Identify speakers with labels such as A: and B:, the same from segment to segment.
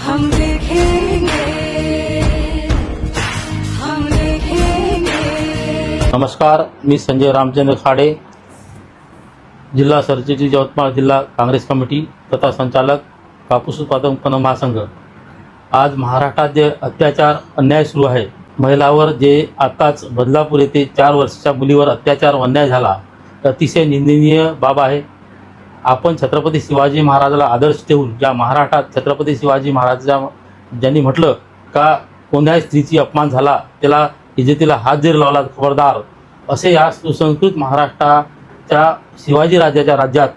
A: हम देखेंगे हम देखेंगे।
B: नमस्कार मी संजय रामचंद्र खाडे जिल्हा सरचिटणीस यवतमाळ जिल्हा काँग्रेस कमिटी तथा संचालक कापूस उत्पादक उत्पन्न महासंघ. आज महाराष्ट्रात जे अत्याचार अन्याय सुरू आहे. महिलावर जे आताच बदलापूर येथे चार वर्षाच्या मुलीवर अत्याचार अन्याय झाला तर अतिशय निंदनीय बाब आहे. आपण छत्रपती शिवाजी महाराजाला आदर्श ठेवून या महाराष्ट्रात छत्रपती शिवाजी महाराजा ज्यांनी म्हटलं का कोणत्याही स्त्रीची अपमान झाला त्याला इज्जतीला हात जरी लावला खबरदार असे या सुसंस्कृत महाराष्ट्राच्या शिवाजी राज्याच्या राज्यात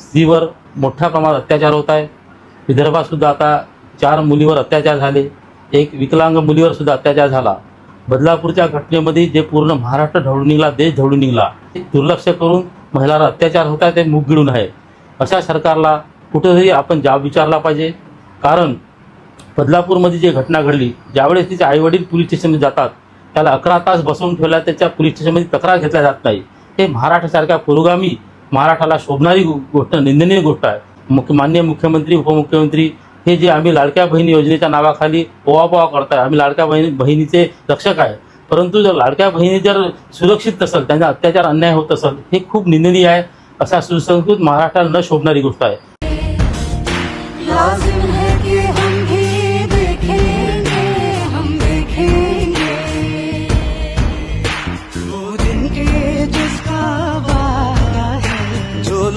B: स्त्रीवर मोठ्या प्रमाणात अत्याचार होत आहे. विदर्भातसुद्धा आता चार मुलीवर अत्याचार झाले एक विकलांग मुलीवर सुद्धा अत्याचार झाला. बदलापूरच्या घटनेमध्ये जे पूर्ण महाराष्ट्र ढवळून निघाला देश ढवळून निघाला दुर्लक्ष करून महिलांवर अत्याचार होत आहे ते मुख गिळून आहे. अशा सरकारला कुठंही आपण जाब विचारला पाहिजे. कारण बदलापूरमध्ये जी घटना घडली ज्यावेळेस तिचे आईवडील पोलीस स्टेशनमध्ये जातात त्याला अकरा तास बसवून ठेवल्या त्याच्या पोलीस स्टेशनमध्ये तक्रार घेतल्या जात नाही. हे महाराष्ट्रासारख्या पुरोगामी महाराष्ट्राला शोभणारी गोष्ट निंदनीय गोष्ट आहे. मुख्य मान्य मुख्यमंत्री उपमुख्यमंत्री हे जे आम्ही लाडक्या बहिणी योजनेच्या नावाखाली पोवापोवा करताय आम्ही लाडक्या बहिणी बहिणीचे रक्षक आहे. परंतु जर लाडक्या बहिणी जर सुरक्षित असेल त्यांचा अत्याचार अन्याय होत असेल हे खूप निंदनीय आहे असा सुसंस्कृत महाराष्ट्राला न शोभणारी गोष्ट आहे.
A: जो